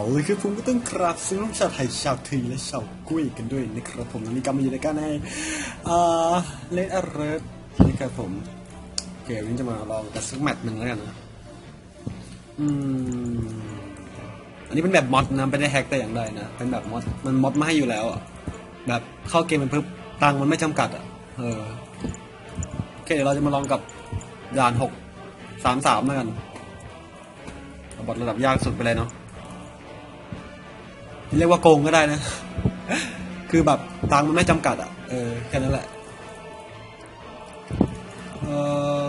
เอาเลยครับผมก็ต้องกราบซึ่งชาวไทยชาวทีและชาวกุ้ยกันด้วยนะครับผมวันนี้กำลังอยู่ในการให้อ่าเลดอเรสนะครับผมเกมนี้จะมาลองกันสักแมตช์หนึ่งแล้วกันนะอืมอันนี้เป็นแบบมอดนะไม่ได้แฮกแต่อย่างใดนะเป็นแบบมอดมันมอดมาให้อยู่แล้วอะแบบเข้าเกมมันเพิ่มตังค์มันไม่จำกัดอะเออโอเคเดี๋ยวเราจะมาลองกับด่านหกสามสามแล้วกันบอทระดับยากสุดไปเลยเนาะ เรียกว่าโกงก็ได้นะ คือแบบตังค์มันไม่จำกัดอะ เออ แค่นั้นแหละ เออ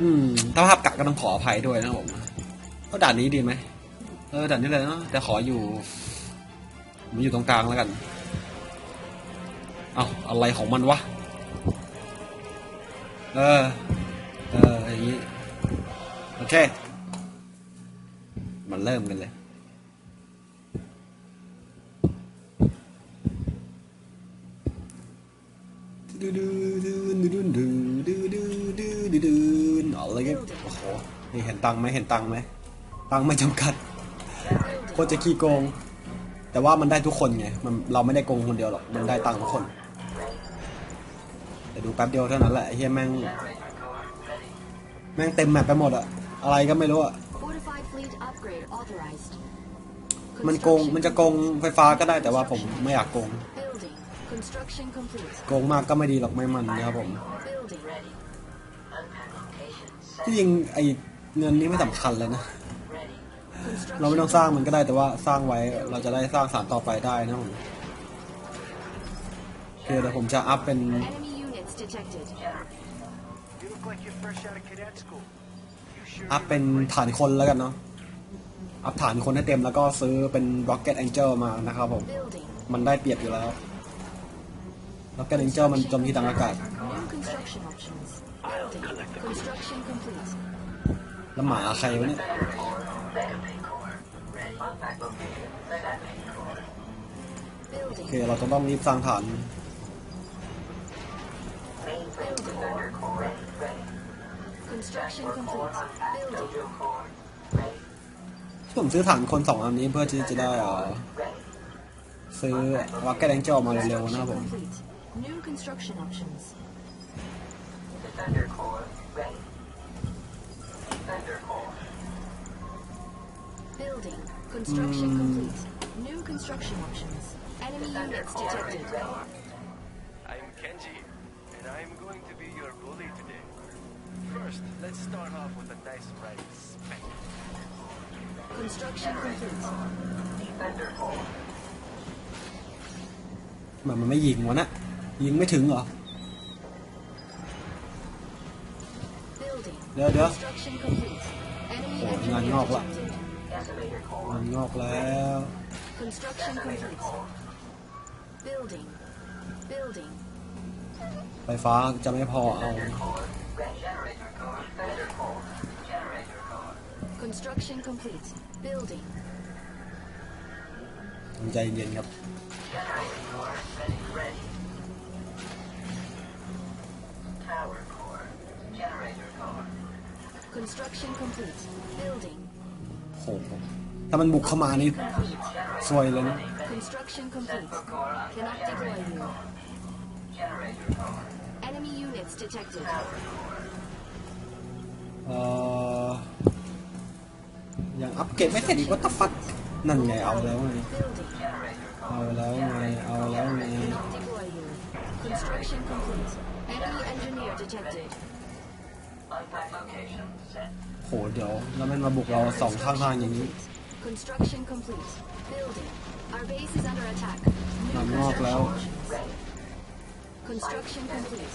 อืมถ้าภาพกัดก็ต้องขออภัยด้วยนะผมก็ด่านนี้ดีไหม เออ ด่านนี้เลยเนาะ แต่ขออยู่มันอยู่ตรงกลางแล้วกัน เอาอะไรของมันวะ เออ เค มันเริ่มกันเลย ดูดูดูดูดูดูดูดูดูดูดูเอาเลยครับโอ้โหนี่เห็นตังค์ไหมเห็นตังค์ไหม ตังค์ไม่จำกัด โคตรจะขี้โกง แต่ว่ามันได้ทุกคนไง มันเราไม่ได้โกงคนเดียวหรอก มันได้ตังค์ทุกคน แต่ดูแป๊บเดียวเท่านั้นแหละเฮียแม่ง แม่งเต็มแมปไปหมดอะ อะไรก็ไม่รู้อะ Fortified fleet upgrade authorized. มันโกง มันจะโกงไฟฟ้าก็ได้แต่ว่าผมไม่อยากโกง Building. Construction complete. โกงมากก็ไม่ดีหรอกไม่มันนะครับผม Building. ที่จริงไอเงินนี้ไม่สำคัญเลยนะ Construction. เราไม่ต้องสร้างมันก็ได้แต่ว่าสร้างไว้เราจะได้สร้างสารต่อไปได้นะผมโอเคเดี๋ยวผมจะอัพเป็น Enemy units detected. You look like you're fresh out of cadet school. อัพเป็นฐานคนแล้วกันเนาะ อัพฐานคนให้เต็มแล้วก็ซื้อเป็น Rocket Angel มานะครับผม มันได้เปรียบอยู่แล้ว Rocket Angel มันจมที่ทางอากาศ แล้วหมาใครวะเนี่ยโอเค เราจะต้องรีบสร้างฐาน Construction complete. Building. ผมซื้อฐานคนสองอันนี้เพื่อที่จะได้เอ่อซื้อวักเก็ตแองเจลมาเร็วๆนะครับผม Complete. New construction options. Building. Construction complete. New construction options. Enemy units detected. I'm Kenji, and I'm going to be your bully today. First, let's start off with a nice right spank. Construction complete. แบบมันไม่ยิงวะนะยิงไม่ถึงเหรอ Building. เดี๋ยวเดี๋ยว Construction complete. Enemy Oh, engineer ngàn ngọc ạ. detected. มันงอกแล้ว Construction complete. Building. Building. ไฟฟ้าจะไม่พอเอา Construction complete. Building. ต้องใจเย็นครับ Construction complete. Building. โห ถ้ามันบุกเข้ามานี่ Complete. ซวยเลยนะ Construction complete. Cannot deploy you. Enemy units detected. เอ่อ ยังอัปเกรดไม่เสร็จอีกวัตฟัดนั่นไงเอาแล้วไง Building. เอาแล้วไงเอาแล้วไง Cannot deploy you. Construction complete. Enemy engineer detected. โหเดี๋ยวแล้วมันมาบุกเราสองข้างทางอย่างนี้ Construction complete. Building. Our base is under attack. มั New นงอกแล้ว construction complete.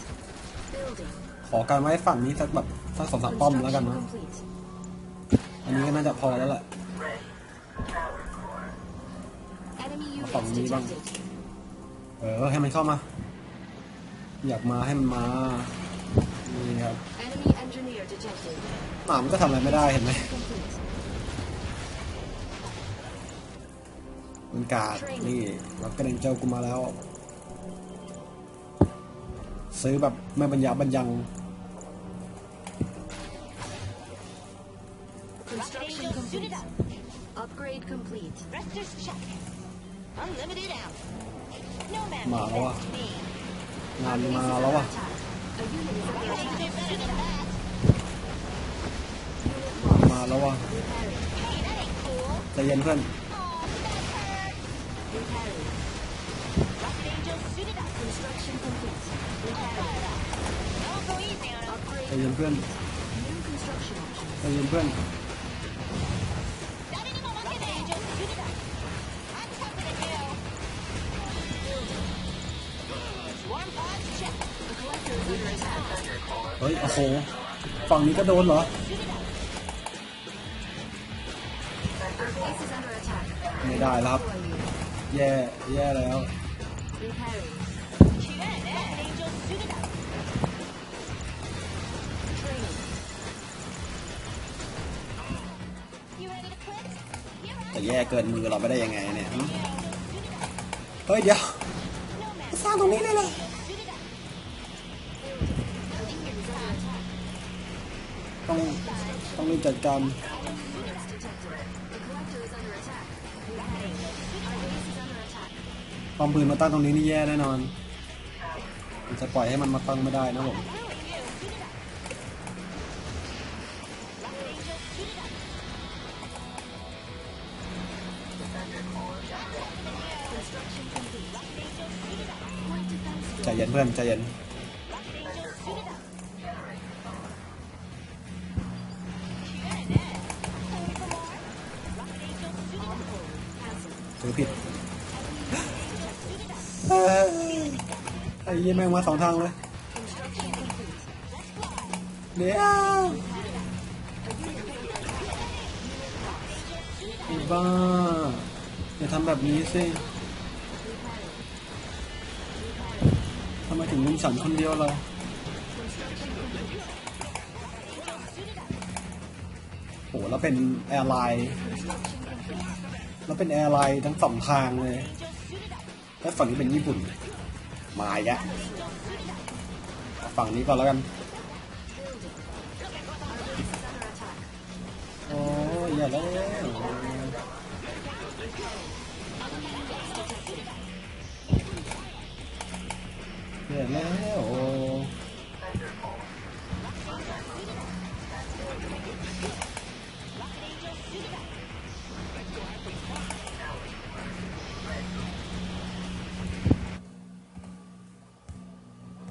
Building. ขอการไว้ฝั่งนี้สักแบบสักสองสามป้อมแล้วกัน Construction นะ complete. อันนี้ก็น่าจะพอแล้วแหละ Enemy Phòng units đi băng. detected. เออ ให้มันเข้ามา อยากมาให้มันมา นี่ครับหมามันก็ทำอะไรไม่ได้เห็นไหมมันกาดนี่รับกระเด็นเจ้ากูมาแล้ว ซื้อแบบไม่บรรยาบรรยัง มาแล้วว่ะ Repairing. Hey, that ain't cool. ใจเย็นเพื่อน Aw, that hurt. Repairing. Rocket Angel suited up. Construction complete. All Repairing. fired up. Don't go easy on 'em. ใจ Upgrade. เย็นเพื่อน New construction options. เฮ้ย โอ้โห ฝั่งนี้ก็โดนเหรอ ไม่ได้ครับ แย่ แย่แล้ว แต่แย่เกินมือเราไม่ได้ยังไงเนี่ย เฮ้ย เดี๋ยว สร้างตรงนี้เลยเลย ต้องต้องมีจัดการปอมปืนมาตั้งตรงนี้นี่แย่แน่นอนจะปล่อยให้มันมาตั้งไม่ได้นะผมใจเย็นเพื่อนใจเย็น อ้ยี่แม่งมาสองทางเลยเดี๋ยวบ้าอย่าทำแบบนี้สิทำไมถึงลุมฉันคนเดียวเราโหแล้วเป็นแอร์ไลน์แล้วเป็นแอร์ไลน์ทั้งสองทางเลย แล้วฝั่งนี้เป็นญี่ปุ่น มาอีกแล้วฝั่งนี้ก่อนแล้วกันโอ้ยอย่าเล้วอย่าแล้ว